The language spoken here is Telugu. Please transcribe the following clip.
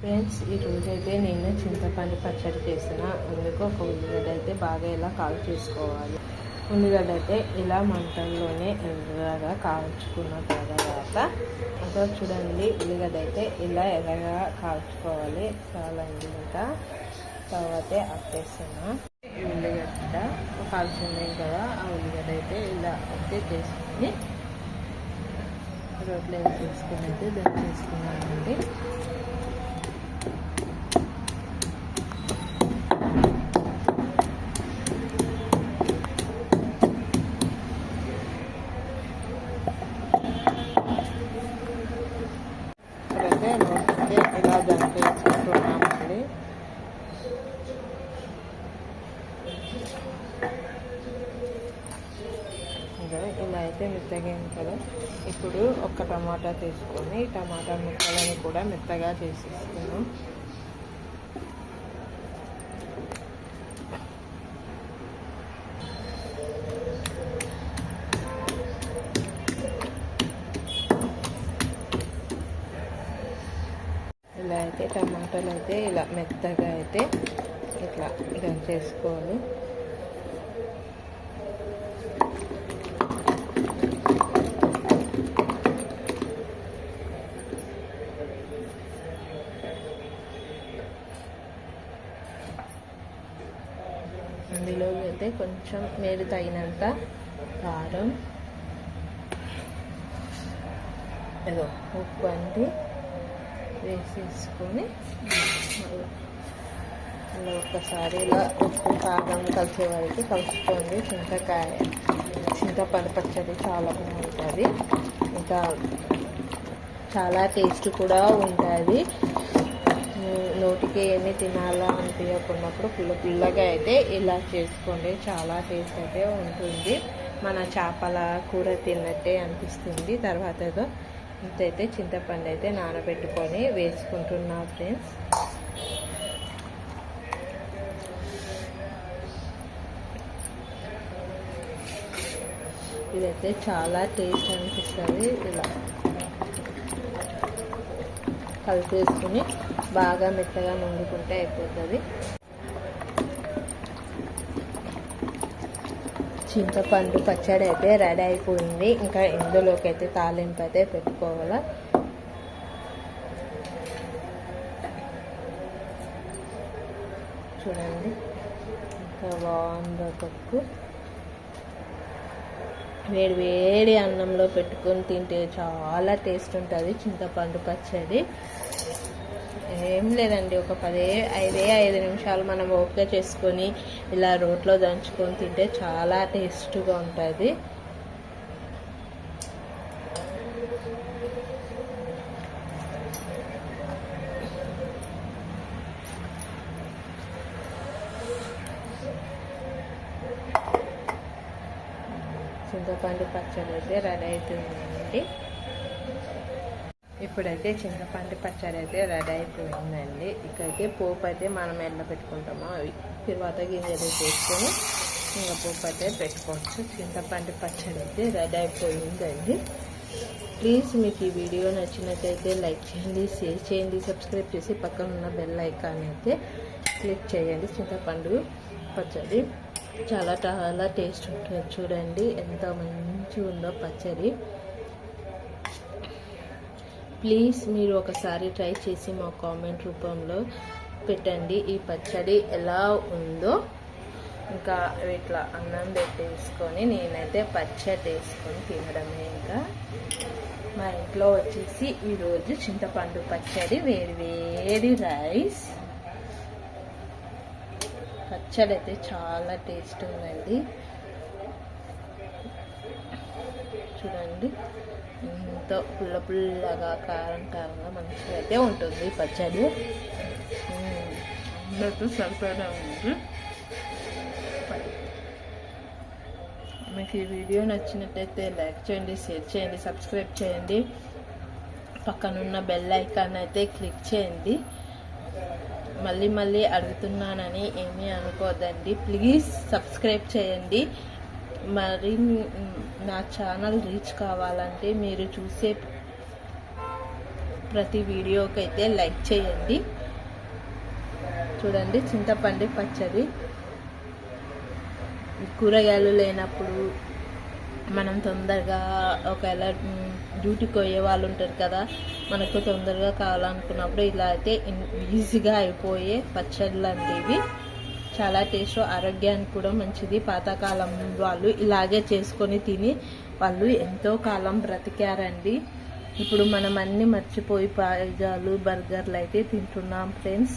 ఫ్రెండ్స్ ఈరోజు అయితే నేను చింతపండు పచ్చడి చేసిన అందుకు ఒక ఉల్లిగడ్డ అయితే బాగా ఇలా కాల్ చేసుకోవాలి. ఉల్లిగడ్డ అయితే ఇలా మంటల్లోనే ఎర్రగా కాల్చుకున్న తర్వాత అదో చూడండి ఉల్లిగడ్డ అయితే ఇలా ఎర్రగా కాల్చుకోవాలి. చాలా ఇంకా. తర్వాత అప్పేస్తున్నా. ఉల్లిగడ్డ కాల్చున్నాయి కదా ఆ ఉల్లిగడ్డ అయితే ఇలా అయితే చేసుకుని రోట్లో వేసుకుని అయితే దాన్ని చేసుకున్నానండి. ఇక్కడైతే రోట్లైతే ఇలా దాంట్లో వేసుకుంటున్నామండి ఇలా అయితే మెత్తగా కదా. ఇప్పుడు ఒక టమాటా తీసుకొని టమాటా ముక్కలను కూడా మెత్తగా చేసేసుకున్నాం ఇలా అయితే టమాటాలు అయితే ఇలా మెత్తగా అయితే ఇట్లా ఇలా చేసుకోవాలి అందులో అయితే కొంచెం మీరు తగినంత కారం ఏదో ఉప్పు అండి. వేసేసుకొని మళ్ళీ అలా ఒక్కసారి ఇలా ఉప్పు కారం కలిసే వరకు కలుపుకోండి. చింతకాయ చింతపండు పచ్చడి చాలా బాగుంటుంది. ఇంకా చాలా టేస్ట్ కూడా ఉంటుంది. నోటికి ఏమి తినాలా అనిపించకున్నప్పుడు పుల్ల పుల్లగా అయితే ఇలా చేసుకోండి. చాలా టేస్ట్ అయితే ఉంటుంది. మన చేపల కూర తిన్నట్టే అనిపిస్తుంది. తర్వాత ఇదైతే చింతపండు అయితే నానబెట్టుకొని వేసుకుంటున్నా ఫ్రెండ్స్. ఇదైతే చాలా టేస్ట్ అనిపిస్తుంది. ఇలా కలిపేసుకుని బాగా మెత్తగా నుండుకుంటే అయిపోతుంది. చింతపండు పచ్చడి అయితే రెడీ అయిపోయింది. ఇంకా ఇందులోకి అయితే తాలింపు అయితే పెట్టుకోవాలా. చూడండి. ఇంకా బాగుందో పప్పు. వేడి వేడి అన్నంలో పెట్టుకొని తింటే చాలా టేస్ట్ ఉంటుంది చింతపండు పచ్చడి. ఏం లేదండి ఒక పదే ఐదే ఐదు నిమిషాలు మనం ఓకే చేసుకొని ఇలా రోట్లో దంచుకొని తింటే చాలా టేస్ట్గా ఉంటుంది. చింతపండు పచ్చడి అయితే రెడీ అవుతుందండి ఇప్పుడైతే చింతపండు పచ్చడి అయితే రెడీ అయిపోయిందండి. ఇక్కడైతే పోపు అయితే మనం ఎల్ల పెట్టుకుంటామో తర్వాత గింజలు చేసుకొని ఇంకా పోపు అయితే పెట్టుకోవచ్చు. చింతపండు పచ్చడి అయితే రెడీ అయిపోయిందండి. ప్లీజ్ మీకు ఈ వీడియో నచ్చినట్టయితే లైక్ చేయండి షేర్ చేయండి సబ్స్క్రైబ్ చేసి పక్కన ఉన్న బెల్ ఐకాన్ అయితే క్లిక్ చేయండి. చింతపండు పచ్చడి చాలా చాలా టేస్ట్ ఉంటుంది. చూడండి ఎంత మంచిగా ఉందో పచ్చడి. ప్లీజ్ మీరు ఒకసారి ట్రై చేసి మా కామెంట్ రూపంలో పెట్టండి. ఈ పచ్చడి ఎలా ఉందో ఇంకా ఇట్లా అన్నం పెట్టేసుకొని నేనైతే పచ్చడి వేసుకొని తినడమే ఇంకా. మా ఇంట్లో వచ్చేసి ఈరోజు చింతపండు పచ్చడి వేడి వేడి రైస్. పచ్చడి అయితే చాలా టేస్ట్ ఉందండి. చూడండి. ఎంతో పుల్ల పుల్లగా కారం కారంగా మంచిగా అయితే ఉంటుంది పచ్చడి. అందరితో సరిపడా ఉంది మీకు ఈ వీడియో నచ్చినట్టయితే లైక్ చేయండి షేర్ చేయండి సబ్స్క్రైబ్ చేయండి. పక్కనున్న బెల్ ఐకాన్ అయితే క్లిక్ చేయండి. మళ్ళీ మళ్ళీ అడుగుతున్నానని ఏమీ అనుకోదండి. ప్లీజ్ సబ్స్క్రైబ్ చేయండి. మరి నా ఛానల్ రీచ్ కావాలంటే మీరు చూసే ప్రతి వీడియోకి అయితే లైక్ చేయండి. చూడండి చింతపండు పచ్చడి. కూరగాయలు లేనప్పుడు మనం తొందరగా ఒకవేళ డ్యూటీకి పోయే వాళ్ళు ఉంటారు కదా మనకు తొందరగా కావాలనుకున్నప్పుడు ఇలా అయితే ఈజీగా అయిపోయే పచ్చళ్ళు అండి ఇవి. చాలా టేస్ట్ ఆరోగ్యానికి కూడా మంచిది. పాతకాలం వాళ్ళు ఇలాగే చేసుకొని తిని వాళ్ళు ఎంతో కాలం బ్రతికారండి. ఇప్పుడు మనం అన్ని మర్చిపోయి పాయజాలు బర్గర్లు అయితే తింటున్నాం ఫ్రెండ్స్.